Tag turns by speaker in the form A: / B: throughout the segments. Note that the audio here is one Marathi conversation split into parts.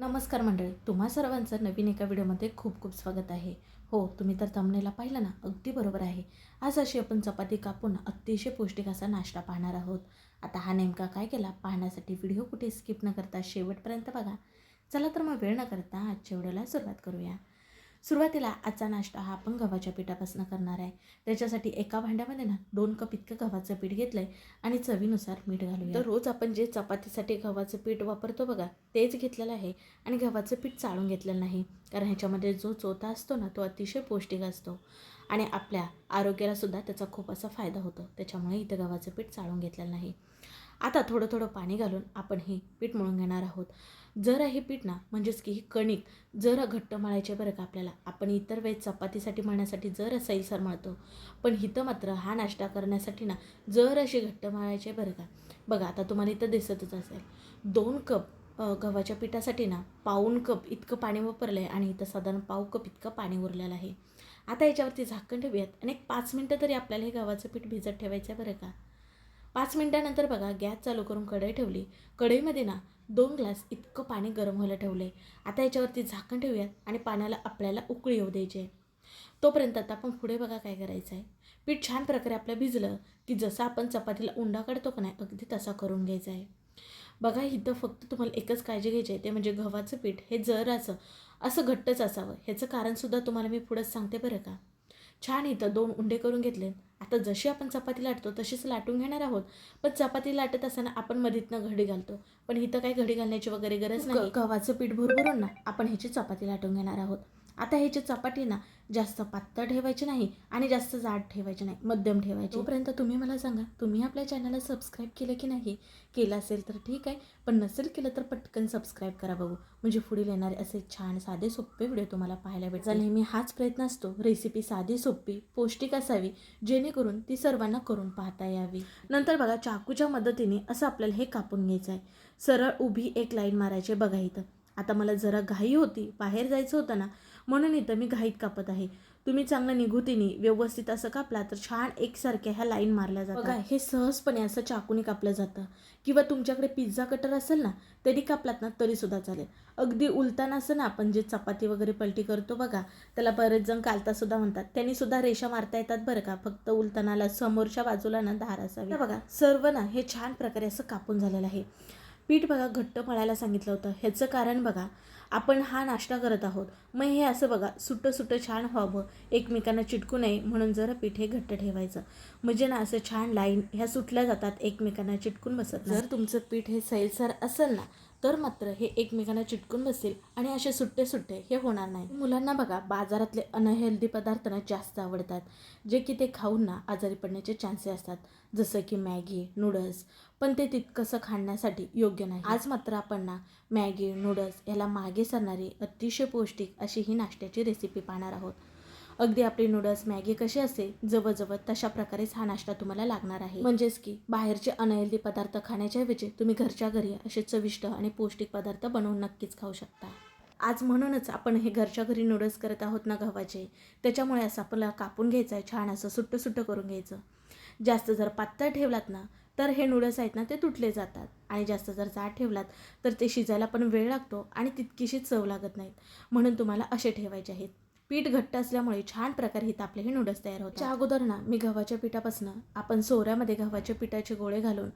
A: नमस्कार मंडळी तुम्हा सर्वांचं नवीन एका व्हिडिओमध्ये खूप खूप स्वागत आहे. हो तुम्ही तर तमनेला पाहिलं ना अगदी बरोबर आहे. आज अशी आपण चपाती कापून अतिशय पौष्टिक असा नाश्ता पाहणार आहोत. आता हा नेमका काय केला पाहण्यासाठी व्हिडिओ कुठे स्किप न करता शेवटपर्यंत बघा. चला तर मग वेळ न करता आजच्या व्हिडिओला सुरुवात करूया. सुरुवातीला आजचा नाश्ता हा आपण गव्हाच्या पिठापासून करणार आहे. त्याच्यासाठी एका भांड्यामध्ये ना दोन कप इतकं गव्हाचं पीठ घेतलं आहे आणि चवीनुसार मीठ घालूया. तर रोज आपण जे चपातीसाठी गव्हाचं पीठ वापरतो बघा तेच घेतलेलं आहे आणि गव्हाचं पीठ चाळून घेतलेलं नाही. कारण ह्याच्यामध्ये जो चोथा असतो ना तो अतिशय पौष्टिक असतो. आणि आपल्या आरोग्यालासुद्धा त्याचा खूप असा फायदा होतो. त्याच्यामुळे इथं गव्हाचं पीठ चाळून घेतलेलं नाही. आता थोडं थोडं पाणी घालून आपण हे पीठ मळून घेणार आहोत. जर हे पीठ ना म्हणजेच की ही कणिक जर घट्ट मळायचे बरं का आपल्याला. आपण इतर वेळेस चपातीसाठी मळण्यासाठी जर सैलसर मळतो. पण इथं मात्र हा नाश्ता करण्यासाठी ना जर अशी घट्ट मळायचे बरं का. बघा आता तुम्हाला इथं दिसतच असेल. दोन कप गव्हाच्या पिठासाठी ना पाऊण कप इतकं पाणी वापरलं आहे आणि इथं साधारण पाव कप इतकं पाणी उरलेलं आहे. आता याच्यावरती झाकण ठेवूयात. आणि एक पाच मिनटं तरी आपल्याला हे गव्हाचं पीठ भिजत ठेवायचं आहे बरं का. पाच मिनटानंतर बघा गॅस चालू करून कढई ठेवली. कढईमध्ये ना दोन ग्लास इतकं पाणी गरम व्हायला ठेवलं आहे आता याच्यावरती झाकण ठेवूयात आणि पाण्याला आपल्याला उकळी येऊ द्यायची आहे तोपर्यंत आता आपण पुढे बघा काय करायचं आहे पीठ छान प्रकारे आपलं भिजलं की जसं आपण चपातीला उंडा काढतो का नाही अगदी तसा करून घ्यायचा आहे बघा इथं फक्त तुम्हाला एकच काळजी घ्यायची आहे ते म्हणजे गव्हाचं पीठ. हे जर असं घट्टच असावं. ह्याचं कारणसुद्धा तुम्हाला मी पुढंच सांगते बरं का. छान इथं दोन उंडे करून घेतले. आता जशी आपण चपाती लाटतो तशीच लाटून घेणार आहोत. पण चपाती लाटत असताना आपण मधीतनं घडी घालतो. पण इथं काही घडी घालण्याची वगैरे गरज नाही गव्हाचं पीठ भरभरून ना आपण ह्याची चपाती लाटून घेणार आहोत. आता ह्याची चपाती ना जास्त पातळ ठेवायची नाही आणि जास्त जाड ठेवायची नाही मध्यम ठेवायची. तोपर्यंत तुम्ही मला सांगा तुम्ही आपल्या चॅनलला सबस्क्राईब केलं की नाही? केलं असेल तर ठीक आहे पण नसेल केलं तर पटकन सबस्क्राईब करा बघू. म्हणजे पुढील येणारे असे छान साधे सोपे व्हिडिओ तुम्हाला पाहायला भेटतील. नेहमी हाच प्रयत्न असतो. रेसिपी साधी सोपी पौष्टिक असावी जेणेकरून ती सर्वांना करून पाहता यावी. नंतर बघा चाकूच्या मदतीने असं आपल्याला हे कापून घ्यायचं आहे सरळ उभी एक लाईन मारायची बघा इथं. आता मला जरा घाई होती बाहेर जायचं होतं ना म्हणून इथं मी घाईत कापत आहे. तुम्ही चांगलं निघुतीने व्यवस्थित असं कापला तर छान एकसारख्या ह्या लाईन मारल्या जातात. बघा हे सहजपणे असं चाकूने कापलं जातं. किंवा तुमच्याकडे पिझ्झा कटर असेल ना तरी कापलात ना तरीसुद्धा चालेल. अगदी उलताना असं ना आपण जे चपाती वगैरे पलटी करतो बघा त्याला बरेच जण कालता सुद्धा म्हणतात. त्यांनी सुद्धा रेषा मारता येतात बरं का फक्त उलतानाला समोरच्या बाजूला ना धार असावी. बघा सर्व ना हे छान प्रकारे असं कापून झालेलं आहे. पीठ बघा घट्ट मळायला सांगितलं होतं. ह्याचं कारण बघा आपण हा नाश्ता करत आहोत. मग हे असं बघा सुटं सुट्टं छान व्हावं. एकमेकांना चिटकू नये म्हणून जरा पीठ हे घट्ट ठेवायचं. म्हणजे ना असं छान लाईन ह्या सुटल्या जातात एकमेकांना चिटकून बसत जर तुमचं पीठ हे सैलसर असेल ना तर मात्र हे एकमेकांना चिटकून बसेल आणि असे सुट्टे सुट्टे हे होणार नाही. मुलांना बघा बाजारातले अनहेल्दी पदार्थ ना जास्त आवडतात. जे की ते खाऊन ना आजारी पडण्याचे चान्सेस असतात. जसं की मॅगी नूडल्स पण ते तितकंसं खाण्यासाठी योग्य नाही. आज मात्र आपण ना मॅगी नूडल्स याला मागे सरणारी अतिशय पौष्टिक अशी ही नाश्त्याची रेसिपी पाहणार आहोत. अगदी आपली नूडल्स मॅगी कशी असेल जवळजवळ तशा प्रकारेच हा नाश्ता तुम्हाला लागणार आहे. म्हणजेच की बाहेरचे अनहेल्दी पदार्थ खाण्याच्याऐवजी तुम्ही घरच्या घरी असे चविष्ट आणि पौष्टिक पदार्थ बनवून नक्कीच खाऊ शकता. आज म्हणूनच आपण हे घरच्या घरी नूडल्स करत आहोत ना गव्हाचे. त्याच्यामुळे असं आपल्याला कापून घ्यायचं आहे छान असं सुट्टं सुट्टं करून घ्यायचं. जास्त जर पातळ ठेवलात ना तर हे नूडल्स आहेत ना ते तुटले जातात. आणि जास्त जर जाड ठेवलात तर ते शिजायला पण वेळ लागतो आणि तितकीशी चव लागत नाहीत. म्हणून तुम्हाला असे ठेवायचे आहेत. पीठ घट्ट असल्यामुळे छान प्रकारे हे आपले हे नूडल्स तयार होतात. अगोदर ना मी गव्हाच्या पिठापासून आपण सोऱ्यामध्ये गव्हाच्या पिठाचे गोळे घालून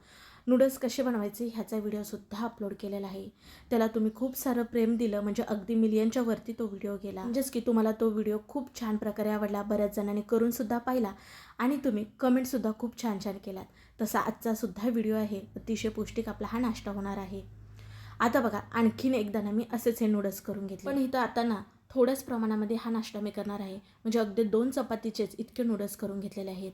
A: नूडल्स कसे बनवायचे ह्याचा व्हिडिओसुद्धा अपलोड केलेला आहे. त्याला तुम्ही खूप सारं प्रेम दिलं म्हणजे अगदी मिलियनच्या वरती तो व्हिडिओ गेला. म्हणजेच की तुम्हाला तो व्हिडिओ खूप छान प्रकारे आवडला बऱ्याच जणांनी करूनसुद्धा पाहिला आणि तुम्ही कमेंटसुद्धा खूप छान छान केलात. तसा आजचासुद्धा व्हिडिओ आहे. अतिशय पौष्टिक आपला हा नाश्ता होणार आहे. आता बघा आणखीन एकदा ना मी असेच हे नूडल्स करून घेतले. पण इथं आता ना थोड्याच प्रमाणामध्ये हा नाश्ता मी करणार आहे. म्हणजे अगदी दोन चपातीचेच इतके नूडल्स करून घेतलेले आहेत.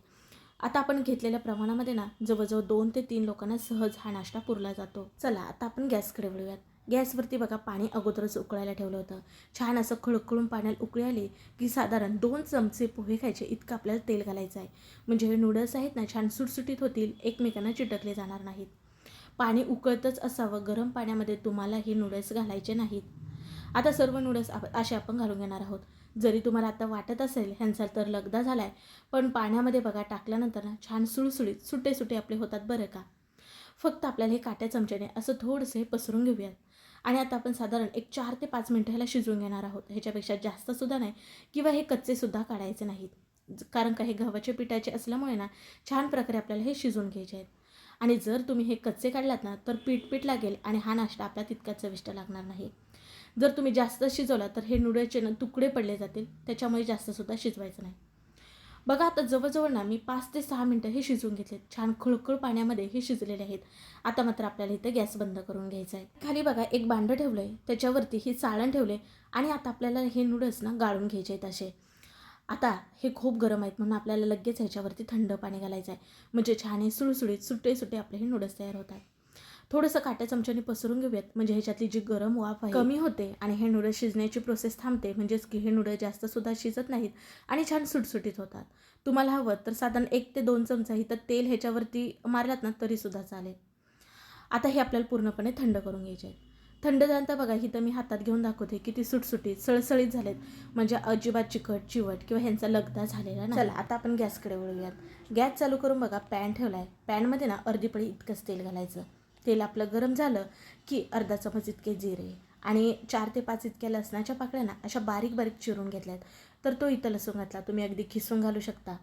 A: आता आपण घेतलेल्या प्रमाणामध्ये ना जवळजवळ दोन ते तीन लोकांना सहज हा नाश्ता पुरला जातो. चला आता आपण गॅसकडे वळूयात. गॅसवरती बघा पाणी अगोदरच उकळायला ठेवलं होतं. छान असं खळखळून पाण्याला उकळी आली की साधारण दोन चमचे पोहे खायचे इतकं आपल्याला तेल घालायचं आहे. म्हणजे हे नूडल्स आहेत ना छान सुटसुटीत होतील एकमेकांना चिटकले जाणार नाहीत. पाणी उकळतच असावं गरम पाण्यामध्ये तुम्हाला हे नूडल्स घालायचे नाहीत. आता सर्व नूडल्स आप असे आपण घालून घेणार आहोत. जरी तुम्हाला आता वाटत असेल ह्यांचा तर लगदा झाला आहे पण पाण्यामध्ये बघा टाकल्यानंतर ना छान सुळसुळीत सुटे सुटे आपले होतात बरं का. फक्त आपल्याला हे काट्या चमच्याने असं थोडंसं हे पसरून घेऊयात. आणि आता आपण साधारण एक चार ते पाच मिनटं ह्याला शिजवून घेणार आहोत. ह्याच्यापेक्षा जास्तसुद्धा नाही किंवा हे कच्चेसुद्धा काढायचे नाहीत. ज- कारण का हे गव्हाच्या पिठाचे असल्यामुळे ना छान प्रकारे आपल्याला हे शिजवून घ्यायचे आहेत. आणि जर तुम्ही हे कच्चे काढलात ना तर पीठ पीठ लागेल आणि हा नाश्ता आपला तितका चविष्ट लागणार नाही. जर तुम्ही जास्त शिजवला तर हे नूडल्सचे ना तुकडे पडले जातील. त्याच्यामुळे जास्तसुद्धा शिजवायचं नाही. बघा आता जवळजवळ ना मी पाच ते सहा मिनटं हे शिजवून घेतले. छान खळखळ पाण्यामध्ये हे शिजलेले आहेत. आता मात्र आपल्याला इथं गॅस बंद करून घ्यायचा आहे. खाली बघा एक भांडं ठेवलं आहे त्याच्यावरती ही चाळण ठेवले आणि आता आपल्याला हे नूडल्स ना गाळून घ्यायचे आहेत असे. आता हे खूप गरम आहेत म्हणून आपल्याला लगेच ह्याच्यावरती थंड पाणी घालायचं आहे. म्हणजे छान हे सुळसुळीत सुटे सुटे आपले हे नूडल्स तयार होतात थोडंसं काट्या चमच्याने पसरून घेऊयात. म्हणजे ह्याच्यातली जी गरम वाफ आहे कमी होते आणि हे नूडल्स शिजण्याची प्रोसेस थांबते. म्हणजेच की हे नूडल्स जास्तसुद्धा शिजत नाहीत आणि छान सुटसुटीत होतात. तुम्हाला हवं तर साधारण एक ते दोन चमचा इथं तेल ह्याच्यावरती मारलात ना तरीसुद्धा चालेल. आता हे आपल्याला पूर्णपणे थंड करून घ्यायचे आहे थंड झाल्यानंतर बघा इथं मी हातात घेऊन दाखवते किती सुटसुटीत सळसळीत झालेत. म्हणजे अजिबात चिकट चिवट किंवा ह्यांचा लगदा झालेला नाही. चला आता आपण गॅसकडे वळूयात. गॅस चालू करून बघा पॅन ठेवला आहे पॅनमध्ये ना अर्धी पळी इतकंच तेल घालायचं. तेल आपलं गरम झालं की अर्धा चमच इतके जिरे आणि चार ते पाच इतक्या लसणाच्या पाकळ्या ना अशा बारीक बारीक चिरून घेतल्यात. तर तो इथं लसूण घातला. तुम्ही अगदी खिसून घालू शकता.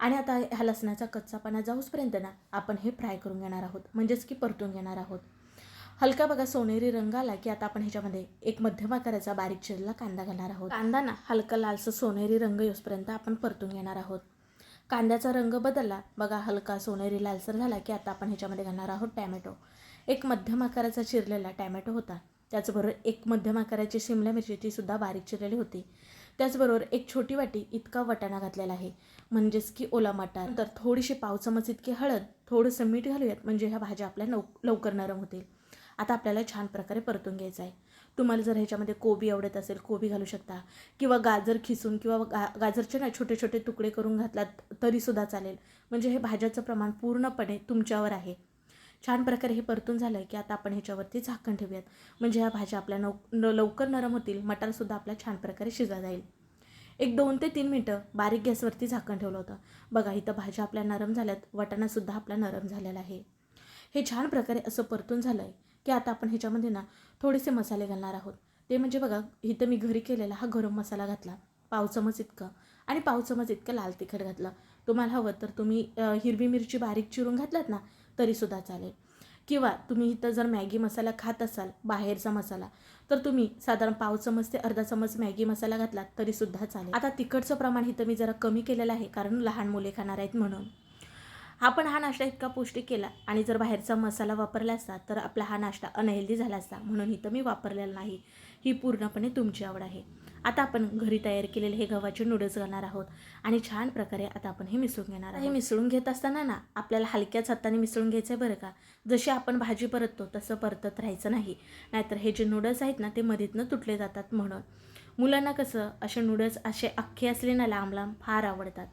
A: आणि आता ह्या लसणाचा कच्चापणा जाऊसपर्यंत ना आपण हे फ्राय करून घेणार आहोत. म्हणजेच की परतून घेणार आहोत. हलका बघा सोनेरी रंग आला की आता आपण ह्याच्यामध्ये एक मध्यम आकाराचा बारीक चिरलेला कांदा घालणार आहोत. कांदा ना हलका लालसा सोनेरी रंग येऊसपर्यंत आपण परतून घेणार आहोत. कांद्याचा रंग बदलला. बघा हलका सोनेरी लालसर झाला की आता आपण ह्याच्यामध्ये घालणार आहोत टॅमॅटो. एक मध्यम आकाराचा चिरलेला टॅमॅटो होता. त्याचबरोबर एक मध्यम आकाराची शिमला मिरची सुद्धा बारीक चिरलेली होती. त्याचबरोबर एक छोटी वाटी इतका वटाणा घातलेला आहे. म्हणजेच की ओला मटार. तर थोडीशी पाव चमच इतकी हळद थोडंसं मीठ घालूयात. म्हणजे ह्या भाज्या आपल्या लव लवकर नरम होतील. आता आपल्याला छान प्रकारे परतून घ्यायचं आहे. तुम्हाला जर ह्याच्यामध्ये कोबी आवडत असेल कोबी घालू शकता. किंवा गाजर खिसून किंवा गा गाजरचे ना छोटे छोटे तुकडे करून घातलात तरीसुद्धा चालेल. म्हणजे हे भाज्याचं प्रमाण पूर्णपणे तुमच्यावर आहे. छान प्रकारे हे परतून झालं की आता आपण ह्याच्यावरती झाकण ठेवूयात. म्हणजे ह्या भाज्या आपल्या नव न लवकर नरम होतील मटारसुद्धा आपल्या छान प्रकारे शिजा जाईल. एक दोन ते तीन मिनटं बारीक गॅसवरती झाकण ठेवलं होतं. बघा इथं भाज्या आपल्या नरम झाल्यात वटाणासुद्धा आपला नरम झालेला आहे. हे छान प्रकारे असं परतून झालं आहे की आता आपण ह्याच्यामध्ये ना थोडेसे मसाले घालणार आहोत. ते म्हणजे बघा इथं मी घरी केलेला हा गरम मसाला घातला पाव चमच इतकं. आणि पाव चमच इतकं लाल तिखट घातलं. तुम्हाला हवं तर तुम्ही हिरवी मिरची बारीक चिरून घातलात ना तरीसुद्धा चालेल. किंवा तुम्ही इथं जर मॅगी मसाला खात असाल बाहेरचा मसाला तर तुम्ही साधारण पाव चमच ते अर्धा चमच मॅगी मसाला घातलात तरीसुद्धा चालेल. आता तिखटचं प्रमाण इथं मी जरा कमी केलेलं आहे कारण लहान मुले खाणार आहेत म्हणून. आपण हा नाश्ता इतका पौष्टिक केला आणि जर बाहेरचा मसाला वापरला असता तर आपला हा नाश्ता अनहेल्दी झाला असता म्हणून इथं मी वापरलेला नाही. ही पूर्णपणे तुमची आवड आहे. आता आपण घरी तयार केलेले हे गव्हाचे नूडल्स घालणार आहोत आणि छान प्रकारे आता आपण हे मिसळून घेणार आहे हे मिसळून घेत असताना ना आपल्याला हलक्याच हाताने मिसळून घ्यायचं आहे बरं का. जशी आपण भाजी परततो तसं परतत राहायचं नाही. नाहीतर हे जे नूडल्स आहेत ना ते मधीतनं तुटले जातात म्हणून. मुलांना कसं असे नूडल्स असे अख्खे असले ना लांब लांब फार आवडतात.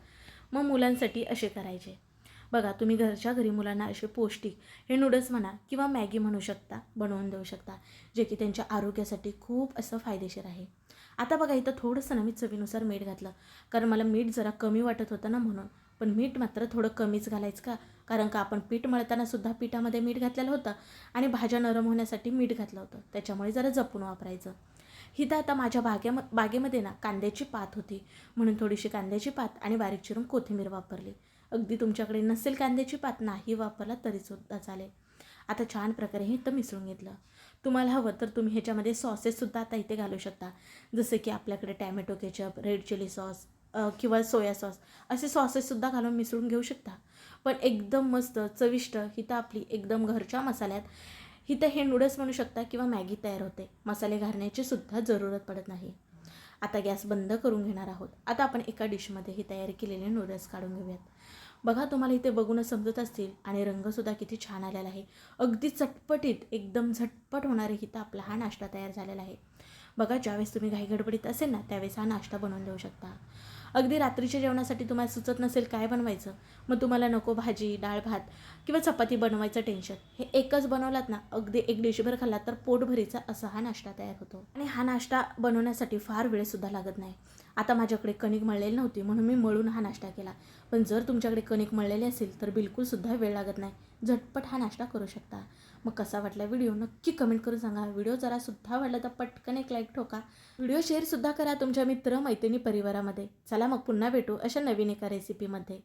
A: मग मुलांसाठी असे करायचे. बघा तुम्ही घरच्या घरी मुलांना असे पौष्टिक हे नूडल्स म्हणा किंवा मॅगी म्हणू शकता बनवून देऊ शकता जे की त्यांच्या आरोग्यासाठी खूप असं फायदेशीर आहे. आता बघा इथं थोडंसं ना मी चवीनुसार मीठ घातलं. कारण मला मीठ जरा कमी वाटत होतं ना म्हणून. पण मीठ मात्र थोडं कमीच घालायचं का? कारण का आपण पीठ मळताना सुद्धा पिठामध्ये मीठ घातलेलं होतं आणि भाज्या नरम होण्यासाठी मीठ घातलं होतं. त्याच्यामुळे जरा जपून वापरायचं. हिथं आता माझ्या बागेम बागेमध्ये ना कांद्याची पात होती. म्हणून थोडीशी कांद्याची पात आणि बारीक चिरून कोथिंबीर वापरली. अगदी तुमच्याकडे नसेल कांद्याची पात नाही वापरला तरीसुद्धा चालेल. आता छान प्रकारे हे इथं मिसळून घेतलं. तुम्हाला हवं तर तुम्ही ह्याच्यामध्ये सॉसेससुद्धा आता इथे घालू शकता. जसं की आपल्याकडे tomato ketchup red chilli sauce किंवा सोया सॉस असे सॉसेससुद्धा घालून मिसळून घेऊ शकता. पण एकदम मस्त चविष्ट हिथं आपली एकदम घरच्या मसाल्यात हिथं हे नूडल्स म्हणू शकता किंवा मॅगी तयार होते. मसाले घालण्याची सुद्धा जरूरत पडत नाही. आता गॅस बंद करून घेणार आहोत. आता आपण एका डिशमध्ये ही तयार केलेले नूडल्स काढून घेऊयात. बघा तुम्हाला इथे बघूनच समजत असतील आणि रंगसुद्धा किती छान आलेला आहे. अगदी चटपटीत एकदम झटपट होणारे इथं आपला हा नाश्ता तयार झालेला आहे. बघा ज्यावेळेस तुम्ही घाई गडबडीत असेल ना त्यावेळेस हा नाश्ता बनवून देऊ शकता. अगदी रात्रीच्या जेवणासाठी तुम्हाला सुचत नसेल काय बनवायचं मग तुम्हाला नको भाजी डाळ भात किंवा चपाती बनवायचं टेन्शन. हे एकच बनवलात ना अगदी एक डिशभर खाल्लात तर पोटभरीचा असा हा नाश्ता तयार होतो. आणि हा नाश्ता बनवण्यासाठी फार वेळसुद्धा लागत नाही. आता माझ्याकडे कणिक मळलेली नव्हती म्हणून मी मळून हा नाश्ता केला. पण जर तुमच्याकडे कणिक मळलेले असेल तर बिलकुलसुद्धा वेळ लागत नाही. झटपट हा नाश्ता करू शकता. मग कसा वाटला व्हिडिओ? नक्की कमेंट करून सांगा. व्हिडिओ जरासुद्धा वाटला तर पटकन एक लाईक ठोका. व्हिडिओ शेअरसुद्धा करा तुमच्या मित्र मैत्रिणी परिवारामध्ये. चला मग पुन्हा भेटू अशा नवीन एका रेसिपीमध्ये